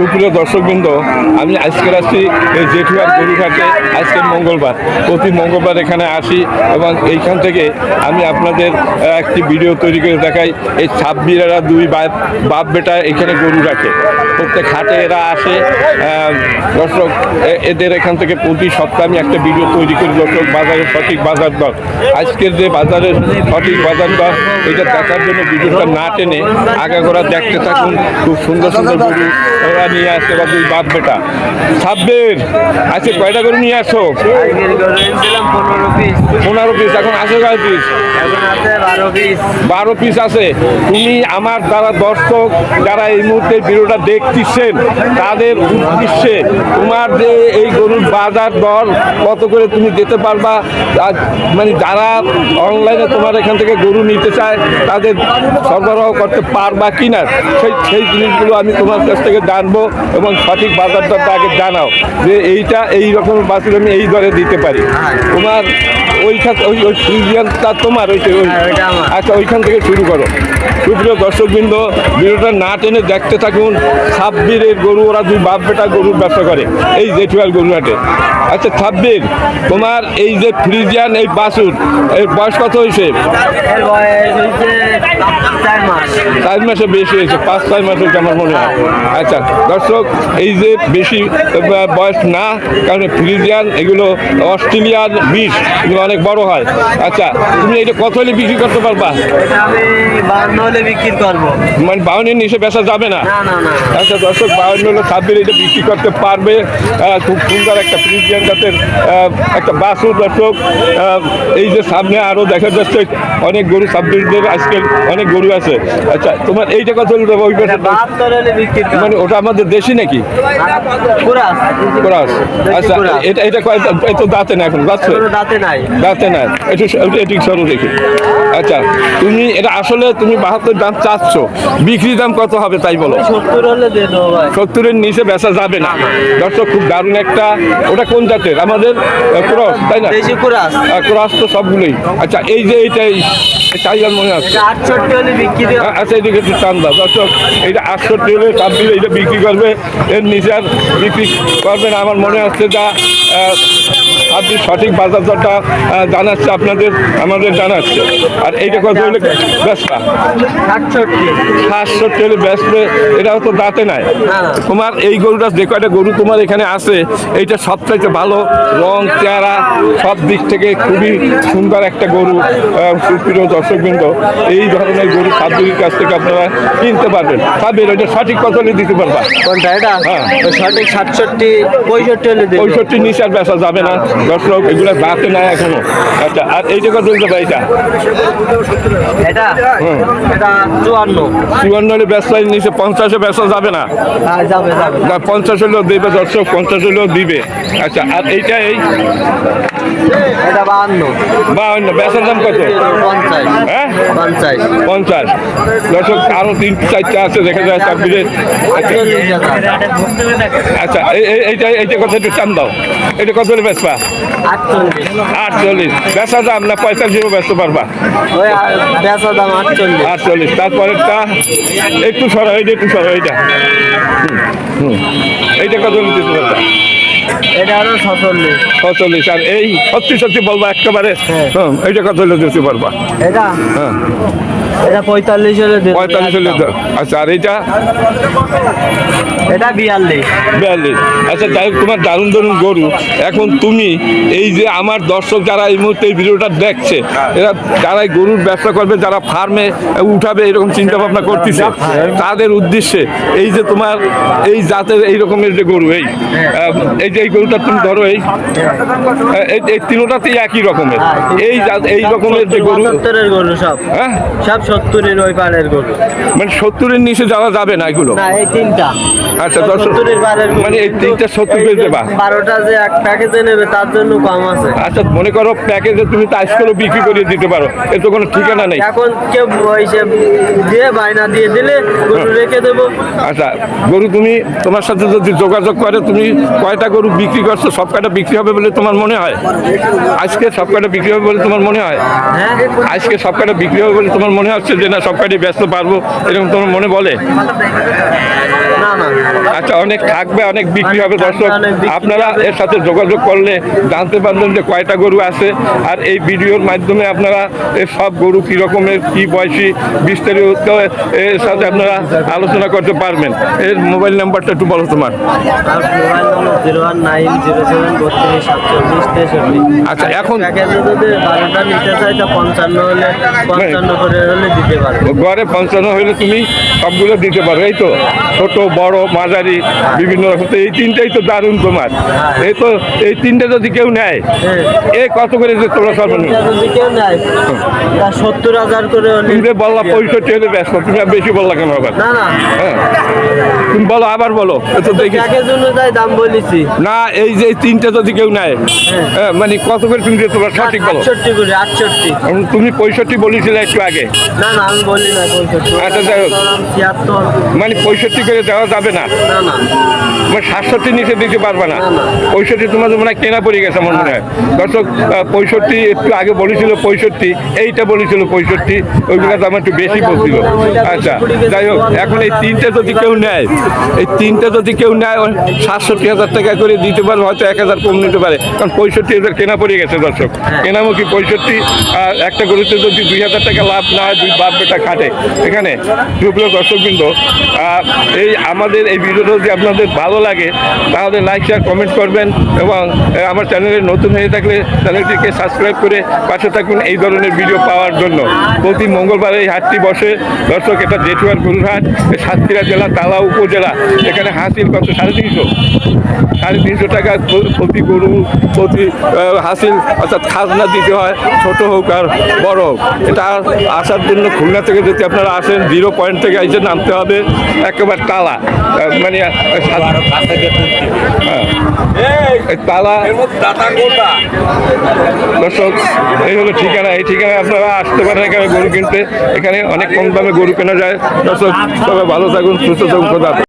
সুপ্রিয় দর্শকবৃন্দ, আমি আজকের আসছি এই জেঠুয়ার গরুঘাটে। আজকের মঙ্গলবার। প্রতি মঙ্গলবার এখানে আসি এবং এইখান থেকে আমি আপনাদের একটি ভিডিও তৈরি করে দেখাই। এই ছাব্বিরেরা দুই বাপ বাপ বেটা এখানে গরু রাখে প্রত্যেক হাটে এরা আসে। দর্শক এদের এখান থেকে প্রতি সপ্তাহে আমি একটা ভিডিও তৈরি করি দর্শক বাজারের সঠিক বাজার দর। আজকের যে বাজারের সঠিক বাজার দর, এটা দেখার জন্য ভিডিওটা না টেনে আগাগোড়া দেখতে থাকুন। খুব সুন্দর সুন্দর গরু। নিয়ে আসে বা দুই বেটা। ছাব্বির আজকে কয়টা গরু নিয়ে আসো পনেরো পিস, এখন আসে কয় পিস? বারো পিস আছে। তুমি আমার দ্বারা দর্শক যারা এই মুহূর্তে ভিডিওটা দেখতেছেন, তাদের উদ্দেশ্যে তোমার যে এই গরুর বাজার দর কত করে তুমি দিতে পারবা মানে যারা অনলাইনে তোমার এখান থেকে গরু নিতে চায়, তাদের সরবরাহ করতে পারবা কি না সেই সেই জিনিসগুলো আমি তোমার কাছ থেকে জানব। এবং সঠিক বাজার দরটা আগে জানাও যে এইটা এই রকম বাছুর আমি এই দরে দিতে পারি। তোমার ওইখান ওই ওই ফ্রিজিয়ানটা তোমার ওই হ্যাঁ। আচ্ছা ওইখান থেকে শুরু করো। সুপ্রিয় দর্শকবৃন্দ ভিডিওটা না টেনে দেখতে থাকুন। ছাব্বিরের গরু ওরা দুই বাপ বেটা গরুর ব্যবসা করে এই জেঠুয়াল গরু হাটে। আচ্ছা ছাব্বির তোমার এই যে ফ্রিজিয়ান এই বাসুর এর বয়স কত হয়েছে? চার মাসে বেশি হয়েছে পাঁচ ছয় মাস হয়েছে আমার মনে হয়। আচ্ছা দর্শক এই যে বেশি বয়স না কারণ ফ্রিজিয়ান এগুলো অস্ট্রেলিয়ার বিষ এগুলো অনেক বড় হয়। আচ্ছা তুমি এটা কত হলে বিক্রি করতে পারবা? হলে বিক্রি করব মানে বাউনের নিচে বেচা যাবে না? আচ্ছা দর্শক বাউন্ন হলো ছাব্বিশ এটা বিক্রি করতে পারবে। খুব সুন্দর একটা ফ্রিজিয়ান জাতের একটা বাসুর দর্শক। এই যে সামনে আরও দেখা যাচ্ছে অনেক গরু ছাব্বিশদের আজকে অনেক গরু আছে। আচ্ছা তোমার এইটা কত হলো ওই এটা মানে ওটা আমাদের দেশি নাকি? কুরাস। আচ্ছা এটা এটা কয় তো দাঁতে না এখন দাঁতে নাই। দাঁতে না একটু এটি সরু দেখি। আচ্ছা তুমি এটা আসলে তুমি বাহাত্তর দাম চাচ্ছ। বিক্রি দাম কত হবে তাই বলো? সত্তর হলে সত্তরের নিচে বেচা যাবে না। দর্শক খুব দারুণ একটা ওটা কোন জাতের? আমাদের ক্রস তাই না? কুরাস। ক্রস তো সবগুলোই। আচ্ছা এই যে এইটাই টাইগার মনে আছে। আটষট্টি হলে বিক্রি দেবো। আচ্ছা এদিকে একটু টান দর্শক, এইটা আটষট্টি হলে ছাব্বিশ এইটা বিক্রি করবে। এর নিচে আর বিক্রি করবে না। আমার মনে হচ্ছে যা আপনি সঠিক বাজার দরটা জানাচ্ছে আপনাদের আমাদের জানাচ্ছে। আর এইটা কত হলে আটষট্টি সাতষট্টি। হলে ব্যস্তে এটাও তো দাঁতে নাই। তোমার এই গরুটা যে কয়টা গরু তোমার এখানে আছে এইটা সবচাইতে ভালো রং চেহারা সব দিক থেকে খুবই সুন্দর একটা গরু সুপ্রিয় দর্শকবৃন্দ। এই ধরনের গরু সাবজুরির কাছ থেকে আপনারা কিনতে পারবেন। সাবের ওইটা সঠিক কত হলে দিতে পারবা? কোনটা এটা? হ্যাঁ। সঠিক সাতষট্টি পঁয়ষট্টি হলে পঁয়ষট্টি নিচে আর বেচা যাবে না। দর্শক এগুলো দাঁতে নাই এখনও। আচ্ছা আর এইটা কত দেবা এইটা? এটা? চুয়ান্ন। চুয়ান্ন হলে ব্যবসায় নিচে পঞ্চাশে বেচা যাবে না? হ্যাঁ যাবে না পঞ্চাশ হলেও দেবে দর্শক পঞ্চাশ হলেও দিবে। আচ্ছা আর এইটা এই? এটা বাহান্ন। বা অন্য বেচার দাম কত? পঞ্চাশ। হ্যাঁ? পঞ্চাশ। পঞ্চাশ। দর্শক আরও তিন চারটা আছে দেখা যায় আচ্ছা এই- এইটা এইটা কত একটু চান দাও। এটা কত হলে বেচবা? আটচল্লিশ। বেচা দাম না পঁয়তাল্লিশও বেচতে পারবা? আটচল্লিশ। তারপরে তারপরেরটা একটু সরো এইটা একটু সরো এইটা। হুম। এইটা কত হলে দিতে পারবা? এটা হলো ছচল্লিশ ছচল্লিশ আর এই সত্যি সত্যি বলবা একেবারে হ্যাঁ। এইটা কত হলে দিতে পারবা? এটা? হ্যাঁ। এটা পঁয়তাল্লিশ হলে পঁয়তাল্লিশ হলে আচ্ছা আর এইটা? এটা বিয়াল্লিশ। বিয়াল্লিশ। আচ্ছা যাই তোমার দারুণ দারুণ গরু। এখন তুমি এই যে আমার দর্শক যারা এই মুহূর্তে এই ভিডিওটা দেখছে এরা যারা গরুর ব্যবসা করবে যারা ফার্মে উঠাবে এরকম চিন্তা ভাবনা করতেছে তাদের উদ্দেশ্যে এই যে তোমার এই জাতের এই রকমের যে গরু এই এই যে এই গরুটা তুমি ধরো এই এই- তিনোটাতেই একই রকমের। এই এই রকমের যে গরু সত্তরের গরু সব। হ্যাঁ? সব সত্তরের ওই পারের গরু। মানে সত্তরের নিচে যাওয়া যাবে না এগুলো? না এই তিনটা। আচ্ছা দর্শক সত্তরের পারের মানে এই তিনটা সত্তর পেয়ে দেবা বারোটা যে এক প্যাকেজে নেবে তার জন্য কম আছে। আচ্ছা মনে করো প্যাকেজে তুমি তো আইস করে বিক্রি করে দিতে পারো। এর তো কোনো ঠিকানা নেই। এখন কেউ ওই দিয়ে বায়না দিয়ে দিলে গরু রেখে দেবো। আচ্ছা গরু তুমি তোমার সাথে যদি যোগাযোগ করে তুমি কয়টা গরু গরু বিক্রি করছ সব কটা বিক্রি হবে বলে তোমার মনে হয়? আজকে সব কটা বিক্রি হবে বলে তোমার মনে হয়? আজকে সব কটা বিক্রি হবে বলে তোমার মনে হচ্ছে যে না সব কটাই ব্যস্ত পারব, এরকম তোমার মনে বলে? আচ্ছা অনেক থাকবে অনেক বিক্রি হবে দর্শক। আপনারা এর সাথে যোগাযোগ করলে জানতে পারবেন যে কয়টা গরু আছে। আর এই ভিডিওর মাধ্যমে আপনারা এর সব গরু কী রকমের কী বয়সী বিস্তারিত এর সাথে আপনারা আলোচনা করতে পারবেন। এর মোবাইল নাম্বারটা একটু বলো তোমার। আচ্ছা, এখন- ঘরে পঞ্চান্ন হলে তুমি সবগুলো দিতে পারো এই তো। ছোট বড় মাঝারি বিভিন্ন রকম তো এই তিনটাই তো দারুণ তোমার। এই তো এই তিনটে যদি কেউ নেয় হ্যাঁ এ কত করে যে তোমরা সর্বনিম্ন সত্তর হাজার করে তুমি বললা পঁয়ষট্টি হলে ব্যস্ত তুমি আর বেশি বললা কেন আবার? হ্যাঁ। তুমি বলো আবার বলো তো দেখি। দাম বলেছি। না এই যে তিনটে যদি কেউ নেয় হ্যাঁ, মানে কত করে তুমি তোমার সঠিক বলো? আটষট্টি করে আটষট্টি। তুমি পঁয়ষট্টি বলেছিলে একটু আগে। না না আমি বলি না পঁয়ষট্টি। আচ্ছা, যাই হোক। মানে পঁয়ষট্টি করে দেওয়া যাবে না না। মানে সাতষট্টি নিচে দিতে পারবে না। পঁয়ষট্টি তোমাদের মনে হয় কেনা পড়ে গেছে আমার মনে হয়। দর্শক পঁয়ষট্টি একটু আগে বলেছিল পঁয়ষট্টি এইটা বলেছিল পঁয়ষট্টি ওইগুলো দাম একটু বেশি বলছিল। আচ্ছা যাই হোক এখন এই তিনটে যদি কেউ নেয় এই তিনটে যদি কেউ নেয় সাতষট্টি হাজার টাকা করে দিতে পারবে হয়তো এক হাজার কম নিতে পারে। কারণ পঁয়ষট্টি হাজার কেনা পড়ে গেছে দর্শক। কেনামুখী পঁয়ষট্টি আর একটা গরুতে যদি দুই হাজার টাকা লাভ না হয় দুই বাপ বেটা খাটে। এখানে সুপ্রিয় দর্শকবৃন্দ এই আমাদের এই ভিডিওটা যদি আপনাদের ভালো লাগে তাহলে লাইক শেয়ার কমেন্ট করবেন এবং আমার চ্যানেলে নতুন হয়ে থাকলে চ্যানেলটিকে সাবস্ক্রাইব করে পাশে থাকুন এই ধরনের ভিডিও পাওয়ার জন্য। প্রতি মঙ্গলবার এই হাটটি বসে। দর্শক এটা জেঠুয়ার গরুর হাট সাতক্ষীরা জেলা তালা উপজেলা। এখানে হাসিল কত সাড়ে তিনশো। সাড়ে তিনশো টাকা প্র- প্রতি গরু প্রতি হাসিল অর্থাৎ খাজনা দিতে হয় ছোট হোক আর বড় হোক। এটা আসার জন্য খুলনা থেকে যদি আপনারা আসেন জিরো পয়েন্ট থেকে এসে নামতে হবে। একেবারে তালা। আহ, এই হলো ঠিকানা। এই ঠিকানায় আপনারা আসতে পারেন এখানে গরু কিনতে। এখানে অনেক কম দামে গরু কেনা যায়। দর্শক, সবাই ভালো থাকুন, সুস্থ থাকুন।